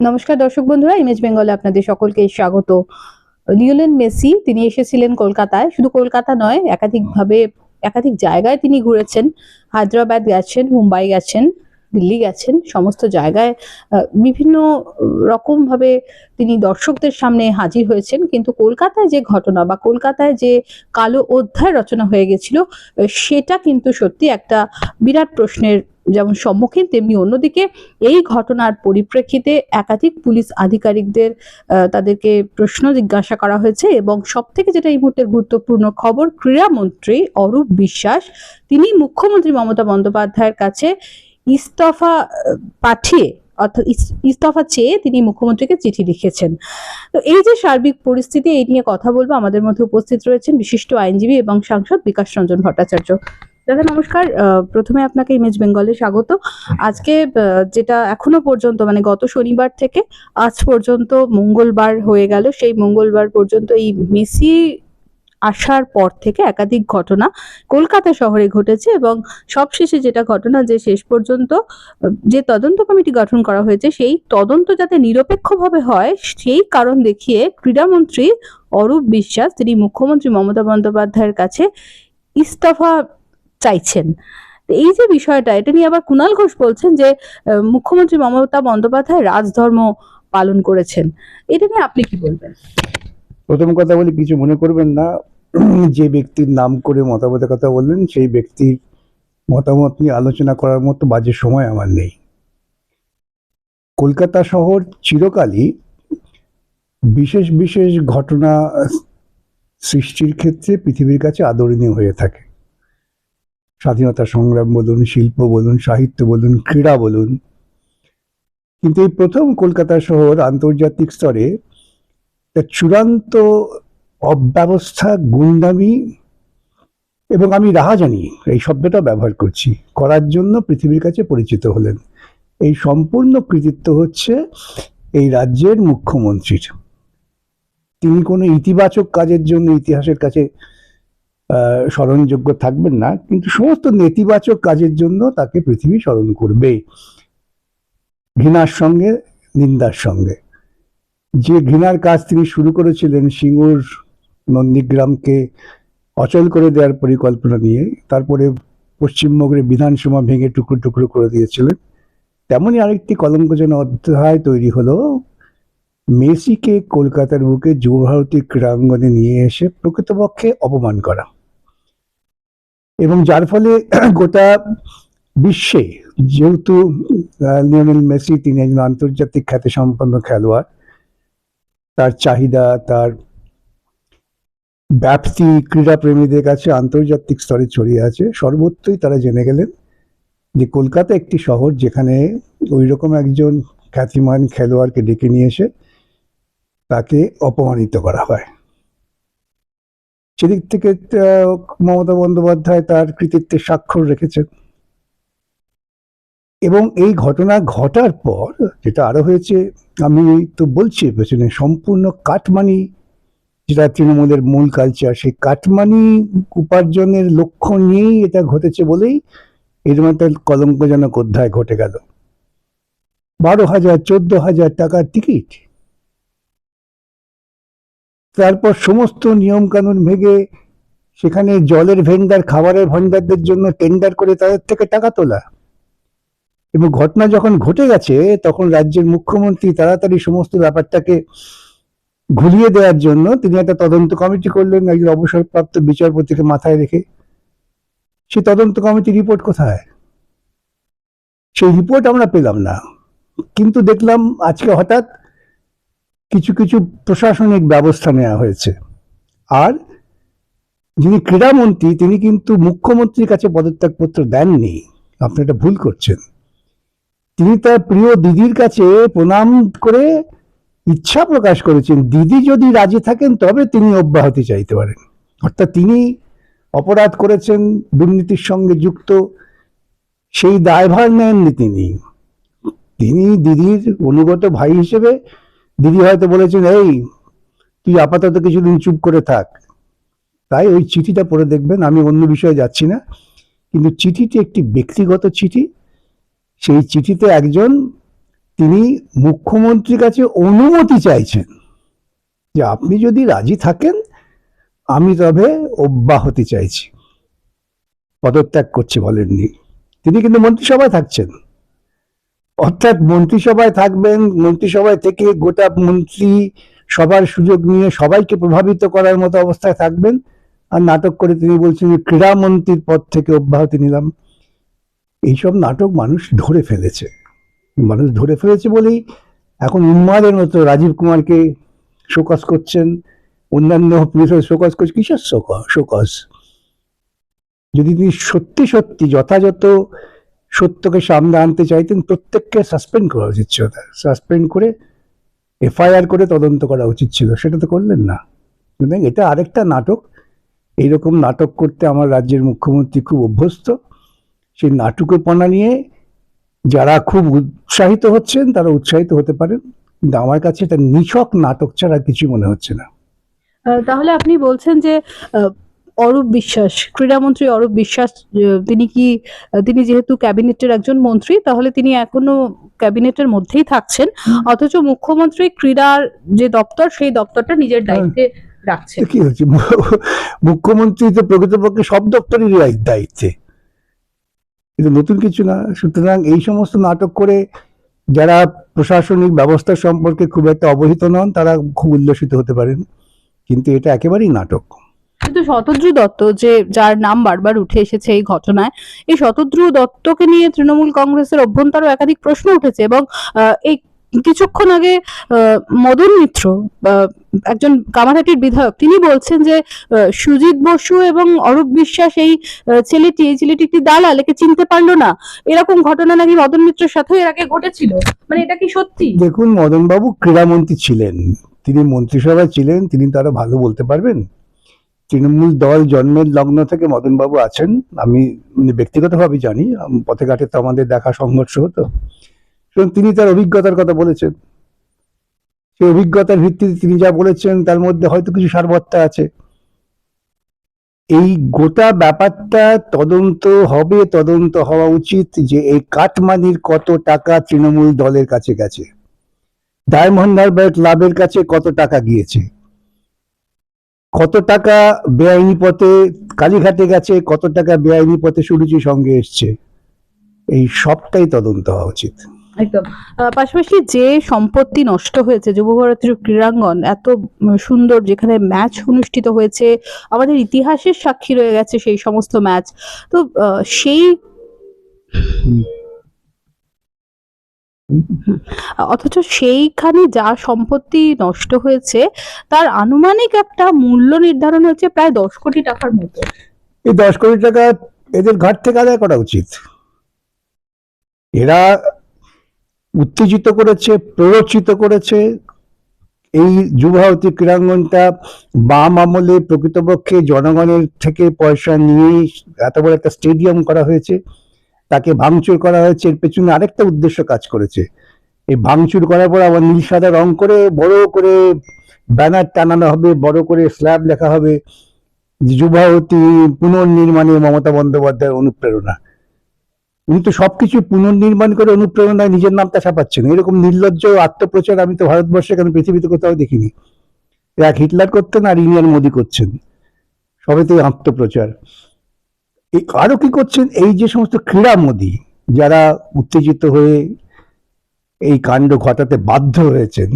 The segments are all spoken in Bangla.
নমস্কার দর্শক বন্ধুরা ইমেজ বেঙ্গলে আপনাদের সকলকে স্বাগত। লিওনেল মেসি, তিনি এসেছিলেন কলকাতায়। শুধু কলকাতা নয়, একাধিকভাবে, একাধিক জায়গায় তিনি ঘুরেছেন। হায়দ্রাবাদ গেছেন, মুম্বাই গেছেন, দিল্লি গেছেন, সমস্ত জায়গায় বিভিন্ন রকম ভাবে তিনি দর্শকদের সামনে হাজির হয়েছেন। কিন্তু কলকাতায় যে ঘটনা বা কলকাতায় যে কালো অধ্যায় রচনা হয়ে গেছিল সেটা কিন্তু সত্যি একটা বিরাট প্রশ্নের যেমন সম্মুখীন, তেমনি অন্যদিকে এই ঘটনার পরিপ্রেক্ষিতে একাধিক পুলিশ আধিকারিকদের তাদেরকে প্রশ্ন জিজ্ঞাসা করা হয়েছে এবং সব থেকে যেটা এই মুহূর্তের গুরুত্বপূর্ণ খবর ক্রীড়ামন্ত্রী অরূপ বিশ্বাস, তিনি মুখ্যমন্ত্রী মমতা বন্দ্যোপাধ্যায়ের কাছে ইস্তফা পাঠিয়ে, অর্থাৎ ইস্তফা চেয়ে তিনি মুখ্যমন্ত্রীকে চিঠি লিখেছেন। তো এই যে সার্বিক পরিস্থিতি, এই নিয়ে কথা বলব। আমাদের মধ্যে উপস্থিত রয়েছেন বিশিষ্ট আইনজীবী এবং সাংসদ বিকাশ রঞ্জন ভট্টাচার্য। দাদা, নমস্কার। প্রথমে আপনাকে ইমেজ বেঙ্গলে স্বাগত। আজকে যেটা এখনও পর্যন্ত মানে গত শনিবার থেকে আজ পর্যন্ত মঙ্গলবার হয়ে গেল। সেই মঙ্গলবার পর্যন্ত এই মেসি আসার পর থেকে একাধিক ঘটনা কলকাতা শহরে ঘটেছে এবং সবশেষে যেটা ঘটনা, যে শেষ পর্যন্ত, যে তদন্ত কমিটি গঠন করা হয়েছে, সেই তদন্ত যাতে নিরপেক্ষভাবে হয়, সেই কারণ দেখিয়ে ক্রীড়ামন্ত্রী অরূপ বিশ্বাস, তিনি মুখ্যমন্ত্রী মমতা বন্দ্যোপাধ্যায়ের কাছে ইস্তফা চাইছেন। এই যে বিষয়টা, এটা নিয়ে আবার কুণাল ঘোষ বলছেন যে মুখ্যমন্ত্রী মমতা বন্দ্যোপাধ্যায় রাজধর্ম পালন করেছেন। এটা নিয়ে আপনি কি বলবেন? প্রথম কথা বলি, কিছু মনে করবেন না। যে ব্যক্তির নাম করে মতামতের কথা বললেন, সেই ব্যক্তির মতামত নিয়ে আলোচনা করার মতো বাজে সময় আমার নেই। কলকাতা শহর চিরকালই বিশেষ বিশেষ ঘটনা সৃষ্টির ক্ষেত্রে পৃথিবীর কাছে আদরণীয় হয়ে থাকে। স্বাধীনতা সংগ্রাম বলুন, শিল্প বলুন, সাহিত্য বলুন, ক্রীড়া বলুন। কিন্তু এই প্রথম কলকাতা শহর আন্তর্জাতিক স্তরে তার চূড়ান্ত অব্যবস্থা, গুন্ডামি এবং আমি রাহা জানি, এই শব্দটা ব্যবহার করছি, করার জন্য পৃথিবীর কাছে পরিচিত হলেন। এই সম্পূর্ণ কৃতিত্ব হচ্ছে এই রাজ্যের মুখ্যমন্ত্রীর। তিনি কোনো ইতিবাচক কাজের জন্য ইতিহাসের কাছে স্মরণযোগ্য থাকবেন না, কিন্তু সমস্ত নেতিবাচক কাজের জন্য তাকে পৃথিবী স্মরণ করবে। ঘৃণার সঙ্গে, নিন্দার সঙ্গে। যে ঘৃণার কাজ তিনি শুরু করেছিলেন সিঙ্গুর নন্দীগ্রামকে অচল করে দেওয়ার পরিকল্পনা নিয়ে, তারপরে পশ্চিমবঙ্গের বিধানসভা ভেঙে টুকরো টুকরো করে দিয়েছিলেন তেমনই আরেকটি কলঙ্কজনক অধ্যায় তৈরি হলো, মেসিকে কলকাতার বুকে যুবভারতী ক্রীড়াঙ্গনে নিয়ে এসে প্রকৃতপক্ষে অপমান করা। এবং যার ফলে গোটা বিশ্বে যেহেতু লিওনেল মেসি তিনি একজন আন্তর্জাতিক খ্যাতিসম্পন্ন খেলোয়াড়, তার চাহিদা, তার ব্যাপ্তি ক্রীড়াপ্রেমীদের কাছে আন্তর্জাতিক স্তরে ছড়িয়ে আছে। সর্বত্রই তারা জেনে গেলেন যে কলকাতা একটি শহর যেখানে ওই রকম একজন খ্যাতিমান খেলোয়াড়কে ডেকে নিয়ে এসে তাকে অপমানিত করা হয়। সেদিক থেকে মমতা বন্দ্যোপাধ্যায় তার কৃতিত্বের স্বাক্ষর রেখেছেন। এবং এই ঘটনা ঘটার পর যেটা আরও হয়েছে, আমি তো বলছি, পেছনে সম্পূর্ণ কাটমানি, যেটা তৃণমূলের মূল কালচার সেই কাটমানি উপার্জনের লক্ষ্য নিয়েই এটা ঘটেছে বলেই এরকম একটা কলঙ্কজনক অধ্যায় ঘটে গেল। বারো হাজার, চোদ্দ হাজার টাকার টিকিট তারপর সমস্ত নিয়ম কানুন ভেঙে সেখানে জলের ভেন্ডার, খাবারের ভান্ডারদের জন্য টেন্ডার করে তাদের থেকে টাকা তোলা। এবং ঘটনা যখন ঘটে গেছে, তখন রাজ্যের মুখ্যমন্ত্রী তাড়াতাড়ি সমস্ত ব্যাপারটাকে ঘুরিয়ে দেওয়ার জন্য তিনি একটা তদন্ত কমিটি করলেন, একজন অবসরপ্রাপ্ত বিচারপতিকে মাথায় রেখে। সেই তদন্ত কমিটি রিপোর্ট কোথায়? সেই রিপোর্ট আমরা পেলাম না। কিন্তু দেখলাম আজকে হঠাৎ কিছু কিছু প্রশাসনিক ব্যবস্থা নেওয়া হয়েছে। আর যিনি ক্রীড়ামন্ত্রী, তিনি কিন্তু মুখ্যমন্ত্রীর কাছে পদত্যাগপত্র দেননি। আপনি এটা ভুল করছেন। তিনি তার প্রিয় দিদির কাছে প্রণাম করে ইচ্ছা প্রকাশ করেছেন, দিদি যদি রাজি থাকেন, তবে তিনি অব্যাহতি চাইতে পারেন। অর্থাৎ তিনি অপরাধ করেছেন, দুর্নীতির সঙ্গে যুক্ত, সেই দায়ভার নেননি তিনি। তিনি দিদির অনুগত ভাই হিসেবে দিদি হয়তো বলেছেন, এই, তুই আপাতত কিছুদিন চুপ করে থাক। তাই ওই চিঠিটা পড়ে দেখবেন, আমি অন্য বিষয়ে যাচ্ছি না, কিন্তু চিঠিটি একটি ব্যক্তিগত চিঠি। সেই চিঠিতে একজন, তিনি মুখ্যমন্ত্রীর কাছে অনুমতি চাইছেন যে আপনি যদি রাজি থাকেন, আমি তবে অব্যাহতি চাইছি। পদত্যাগ করছে বলেননি। তিনি কিন্তু মন্ত্রিসভায় থাকছেন। অর্থাৎ মন্ত্রিসভায় থাকবেন, মন্ত্রিসভায় থেকে গোটা মন্ত্রী সবার সুযোগ নিয়ে সবাইকে প্রভাবিত করার মতো অবস্থায় থাকবেন। আর নাটক করে তিনি বলছেন ক্রীড়ামন্ত্রীর পদ থেকে অব্যাহতি নিলাম। এইসব নাটক মানুষ ধরে ফেলেছে। মানুষ ধরে ফেলেছে বলেই এখন উন্মাদের মতো রাজীব কুমারকে শোকস করছেন, অন্যান্য পুলিশ শোকস করছে। কিসের শোকস যদি তিনি সত্যি সত্যি যথাযথ সত্যকে সামনে আনতে চাইতেন, প্রত্যেককে সাসপেন্ড করা উচিত ছিল তার। সাসপেন্ড করে এফআইআর করে তদন্ত করা উচিত ছিল। সেটা তো করলেন না। সুতরাং এটা আরেকটা নাটক। এইরকম নাটক করতে আমার রাজ্যের মুখ্যমন্ত্রী খুব অভ্যস্ত। সেই নাটুকেপনা নিয়ে যারা খুব উৎসাহিত হচ্ছেন, তারা উৎসাহিত হতে পারেন। কিন্তু আমার কাছে এটা নিছক নাটক ছাড়া কিছু মনে হচ্ছে না। তাহলে আপনি বলছেন যে অরূপ বিশ্বাস ক্রীড়ামন্ত্রী অরূপ বিশ্বাস তিনি কি তিনি যেহেতু ক্যাবিনেটের একজন মন্ত্রী তাহলে তিনি এখনও ক্যাবিনেটের মধ্যেই থাকছেন। অথচ মুখ্যমন্ত্রী ক্রীড়ার যে দপ্তর সেই দপ্তরটা নিজের দায়িত্বে রাখছেন। কি হচ্ছে? মুখ্যমন্ত্রী তো প্রকৃতপক্ষে সব দপ্তরের দায়িত্বে। কিন্তু নতুন কিছু না। সুতরাং এই সমস্ত নাটক করে যারা প্রশাসনিক ব্যবস্থা সম্পর্কে খুব একটা অবহিত নন তারা খুব উল্লসিত হতে পারেন। কিন্তু এটা একেবারেই নাটক। কিন্তু শতদ্রু দত্ত যে যার নাম বারবার উঠে এসেছে এই ঘটনায়, এই শতদ্রু দত্তকে নিয়ে তৃণমূল কংগ্রেসের অভ্যন্তরও একাধিক প্রশ্ন উঠেছে এবং এই কিছুক্ষণ আগে মদন মিত্র একজন কামারহাটির বিধায়ক, তিনি বলছেন যে সুজিত বসু এবং অরূপ বিশ্বাস এই ছেলেটি এই ছেলেটি একটি দালাল, একে চিনতে পারল না। এরকম ঘটনা নাকি মদন মিত্রের সাথে এর আগে ঘটেছিল? মানে এটা কি সত্যি? দেখুন, মদনবাবু ক্রীড়ামন্ত্রী ছিলেন। তিনি মন্ত্রিসভায় ছিলেন, তিনি তারা ভালো বলতে পারবেন? তৃণমূল দল জন্মের লগ্ন থেকে মদনবাবু আছেন। আমি মানে ব্যক্তিগতভাবে জানি, পথে ঘাটে তো আমাদের দেখা সংঘর্ষ হতো। সুতরাং তিনি তার অভিজ্ঞতার কথা বলেছেন। সেই অভিজ্ঞতার ভিত্তিতে তিনি যা বলেছেন, তার মধ্যে হয়তো কিছু সারবত্তা আছে। এই গোটা ব্যাপারটা তদন্ত হবে, তদন্ত হওয়া উচিত যে এই কাটমানির কত টাকা তৃণমূল দলের কাছে গেছে। ডায়মন্ড হারবার ক্লাবের কাছে কত টাকা গিয়েছে। কত টাকা বেআইনি পথে কালীঘাটে গেছে কত টাকা বেআইনি পথে সুরুচির সঙ্গে এসছে? এই সবটাই তদন্ত হওয়া উচিত। একদম। পাশাপাশি যে সম্পত্তি নষ্ট হয়েছে যুবভারতীর ক্রীড়াঙ্গন এত সুন্দর যেখানে ম্যাচ অনুষ্ঠিত হয়েছে আমাদের ইতিহাসের সাক্ষী রয়ে গেছে সেই সমস্ত ম্যাচ। তো সেই অথচ সেইখানে যা সম্পত্তি নষ্ট হয়েছে, তার আনুমানিক একটা মূল্য নির্ধারণ হচ্ছে প্রায় দশ কোটি টাকার মতো। এই দশ কোটি টাকা এদের ঘাট থেকে আদায় করা উচিত। এরা উত্তেজিত করেছে, প্ররোচিত করেছে। এই যুবভারতী ক্রীড়াঙ্গনটা বাম আমলে প্রকৃতপক্ষে জনগণের থেকে পয়সা নিয়েই এত বড় একটা স্টেডিয়াম করা হয়েছে। তাকে ভাঙচুর করা হয়েছে, এর পেছনে আরেকটা উদ্দেশ্য কাজ করেছে। এই ভাঙচুর করার পর আবার নীল সাদা রং করে বড় করে ব্যানার টানানো হবে, বড় করে স্ল্যাব লেখা হবে। যে যুবভারতী পুনর্নির্মাণে মমতা বন্দ্যোপাধ্যায়ের অনুপ্রেরণা। উনি তো সবকিছু পুনর্নির্মাণ করে অনুপ্রেরণায় নিজের নামটা ছাপাচ্ছেন। এরকম নির্লজ্জ আত্মপ্রচার আমি তো ভারতবর্ষে কেন পৃথিবীতে কোথাও দেখিনি। এক হিটলার করতেন আর ইন্ডিয়ান মোদি করছেন। সবেতেই আত্মপ্রচার। এই আরও কি করছেন? এই যে সমস্ত ক্রীড়া মোদি, যারা উত্তেজিত হয়ে এই কাণ্ড ঘটাতে বাধ্য হয়েছেন,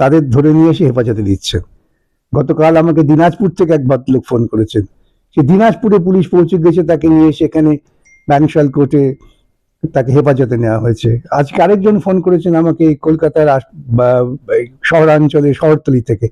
তাদের ধরে নিয়ে এসে হেফাজতে দিচ্ছেন। গতকাল আমাকে দিনাজপুর থেকে এক ভদ্রলোক ফোন করেছেন। সে দিনাজপুরে পুলিশ পৌঁছে গেছে, তাকে নিয়ে সেখানে ব্যাংশাল কোর্টে তাকে হেফাজতে নেওয়া হয়েছে। আজকে আরেকজন ফোন করেছেন আমাকে কলকাতার শহরাঞ্চলে শহরতলি থেকে।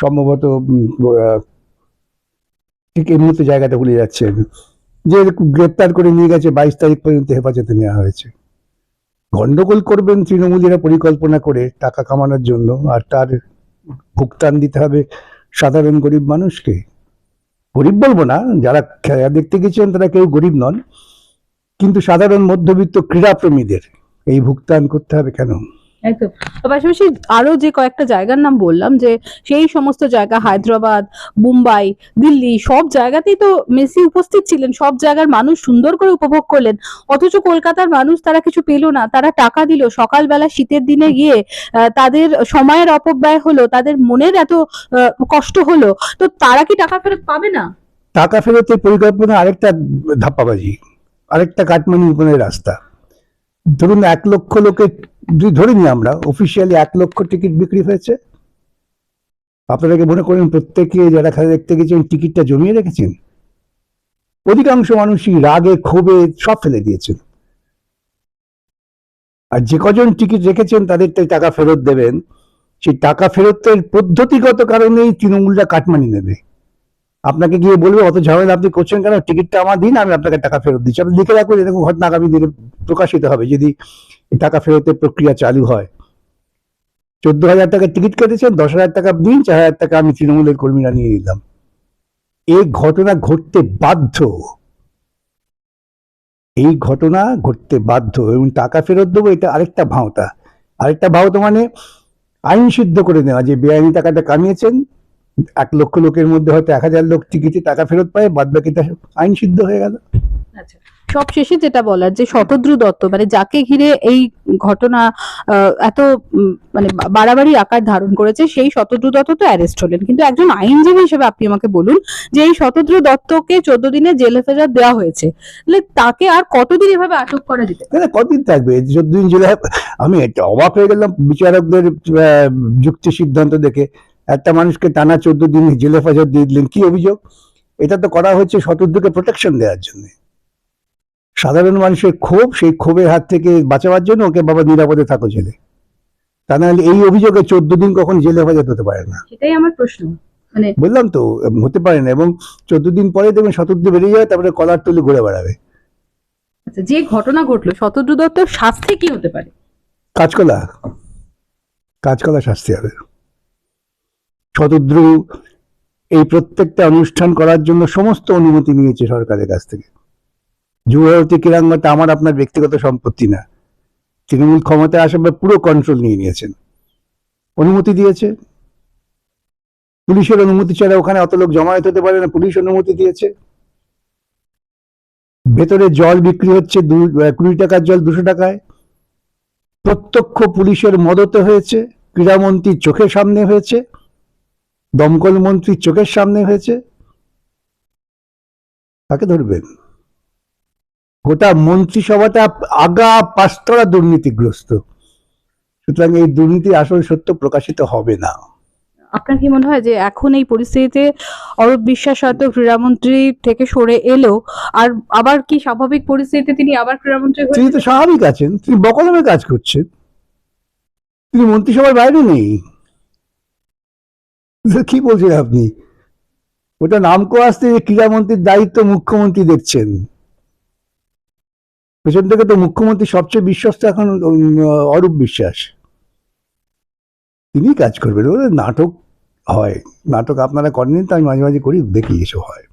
সম্ভবত ঠিক এই মুহূর্তে জায়গাটা ভুলে যাচ্ছে। যে গ্রেপ্তার করে নিয়ে গেছে বাইশ তারিখ পর্যন্ত হেফাজতে নেওয়া হয়েছে। গন্ডগোল করবেন তৃণমূলীরা পরিকল্পনা করে টাকা কামানোর জন্য, আর তার ভুক্তান দিতে হবে সাধারণ গরিব মানুষকে। গরিব বলব না, যারা খেলা দেখতে গেছেন তারা কেউ গরিব নন, কিন্তু সাধারণ মধ্যবিত্ত ক্রীড়াপ্রেমীদের এই ভুক্তান করতে হবে কেন? একদম। পাশাপাশি আরও যে কয়েকটা জায়গার নাম বললাম যে সেই সমস্ত জায়গা হায়দ্রাবাদ, মুম্বাই, দিল্লি, সব জায়গাতেই তো মেসি উপস্থিত ছিলেন, সব জায়গার মানুষ সুন্দর করে উপভোগ করলেন। অথচ কলকাতার মানুষ তারা কিছু পেল না, তারা টাকা দিল। সকালবেলা শীতের দিনে গিয়ে তাদের সময়ের অপব্যয় হলো, তাদের মনের এত কষ্ট হলো। তো তারা কি টাকা ফেরত পাবে না? টাকা ফেরতের পরিকল্পনা আরেকটা ধাপ্পাবাজি, আরেকটা কাটমানি উপনের রাস্তা। ধরুন এক লক্ষ লোকের ধরে নিই আমরা অফিসিয়ালি এক লক্ষ টিকিট বিক্রি হয়েছে। আপনাদেরকে মনে করেন প্রত্যেকে যারা খেলা দেখতে গেছেন টিকিটটা জমিয়ে রেখেছেন? অধিকাংশ মানুষই রাগে, ক্ষোভে সব ফেলে দিয়েছেন। আর যে কজন টিকিট রেখেছেন তাদের টাকা ফেরত দেবেন। সেই টাকা ফেরতের পদ্ধতিগত কারণেই তৃণমূলটা কাটমানি নেবে। আপনাকে গিয়ে বলবে, অত ঝামেলা আপনি করছেন কেন? টিকিটটা আমার দিন, আমি আপনাকে টাকা ফেরত দিচ্ছি। আপনি লিখে রাখবেন এরকম ঘটনা আগামী দিনে প্রকাশিত হবে। যদি টাকা ফেরতের প্রক্রিয়া চালু হয়। চোদ্দ হাজার টাকা টিকিট কেটেছেন, দশ হাজার টাকা দিন, চার হাজার টাকা আমি তৃণমূলের কর্মীরা নিয়ে নিলাম। এই ঘটনা ঘটতে বাধ্য। এই ঘটনা ঘটতে বাধ্য এবং টাকা ফেরত দেবো, এটা আরেকটা ভাওতা। আরেকটা ভাওতা মানে আইন সিদ্ধ করে নেওয়া, যে বেআইনি টাকাটা কামিয়েছেন এক লক্ষ লোকের মধ্যে হয়তো এক হাজার লোক টিকিটে টাকা ফেরত পায় বাদ বাকিটা আইন সিদ্ধ হয়ে গেল। আচ্ছা সব শেষে যেটা বলার যে শতদ্রু দত্ত মানে যাকে ঘিরে এই ঘটনা এত মানে বাড়াবাড়ি আকার ধারণ করেছে সেই শতদ্রু দত্ত তো অ্যারেস্ট হলেন। কিন্তু একজন আইনজীবী হিসেবে আপনি আমাকে বলুন যে এই শতদ্রু দত্তকে চোদ্দ দিনে জেল হেফাজত দেওয়া হয়েছে তাহলে তাকে আর কতদিন এভাবে আটক করা যেতে? কতদিন থাকবে? চোদ্দ দিন জেলে আমি অবাক হয়ে গেলাম বিচারকদের যুক্তি সিদ্ধান্ত দেখে। একটা মানুষকে টানা চোদ্দ দিন জেলে হেফাজত দিয়ে দিলেন। কি অভিযোগ? এটা তো করা হচ্ছে শতদ্রুকে প্রোটেকশন দেওয়ার জন্য। সাধারণ মানুষের ক্ষোভ সেই ক্ষোভের হাত থেকে বাঁচাবার জন্য ওকে বাবা নিরাপদে থাকো জেলে। তা নাহলে এই অভিযোগে চোদ্দ দিন কখন জেলে হেফাজত হতে পারে না। সেটাই আমার প্রশ্ন। মানে বললাম তো হতে পারে না এবং চোদ্দ দিন পরে দেখবেন শতদ্রু বেরিয়ে যাবে তারপরে কলার তুলে ঘুরে বেড়াবে। আচ্ছা, যে ঘটনা ঘটলো শতদ্রু দত্তর শাস্তি কি হতে পারে? কাঁচকলা। কাঁচকলা শাস্তি হবে। শতদ্রু এই প্রত্যেকটা অনুষ্ঠান করার জন্য সমস্ত অনুমতি নিয়েছে সরকারের কাছ থেকে। যুবভারতী ক্রীড়াঙ্গনটা আমার আপনার ব্যক্তিগত সম্পত্তি না। তৃণমূল ক্ষমতায় আসার পর পুরো কন্ট্রোল নিয়ে নিয়েছেন। অনুমতি দিয়েছে। পুলিশের অনুমতি ছাড়া ওখানে অত লোক জমায়েত হতে পারে না, পুলিশ অনুমতি দিয়েছে। ভেতরে জল বিক্রি হচ্ছে কুড়ি টাকার জল দুশো টাকায়। প্রত্যক্ষ পুলিশের মদতে হয়েছে, ক্রীড়ামন্ত্রীর চোখের সামনে হয়েছে। দমকল মন্ত্রীর চোখের সামনে হয়েছে। তাকে ধরবেন গোটা মন্ত্রিসভাটা আগা পাস্তরা দুর্নীতিগ্রস্ত। সুতরাং এই দুর্নীতির আসল সত্য প্রকাশিত হবে না। আপনার কি মনে হয় যে এখন এই পরিস্থিতিতে অরূপ বিশ্বাস হয়তো ক্রীড়ামন্ত্রী থেকে সরে এলো আর আবার কি স্বাভাবিক পরিস্থিতিতে তিনি আবার ক্রীড়ামন্ত্রী তিনি তো স্বাভাবিক আছেন তিনি বকলমে কাজ করছেন। তিনি মন্ত্রিসভার বাইরে নেই। কি বলছেন আপনি? ওটা নামকো আসতে যে ক্রীড়ামন্ত্রীর দায়িত্ব মুখ্যমন্ত্রী দেখছেন। পেছন থেকে তো মুখ্যমন্ত্রী সবচেয়ে বিশ্বস্ত এখন অরূপ বিশ্বাস। তিনি কাজ করবেন। ওদের নাটক হয়। নাটক আপনারা করেন তো আমি মাঝে মাঝে করি, দেখি এসব হয়।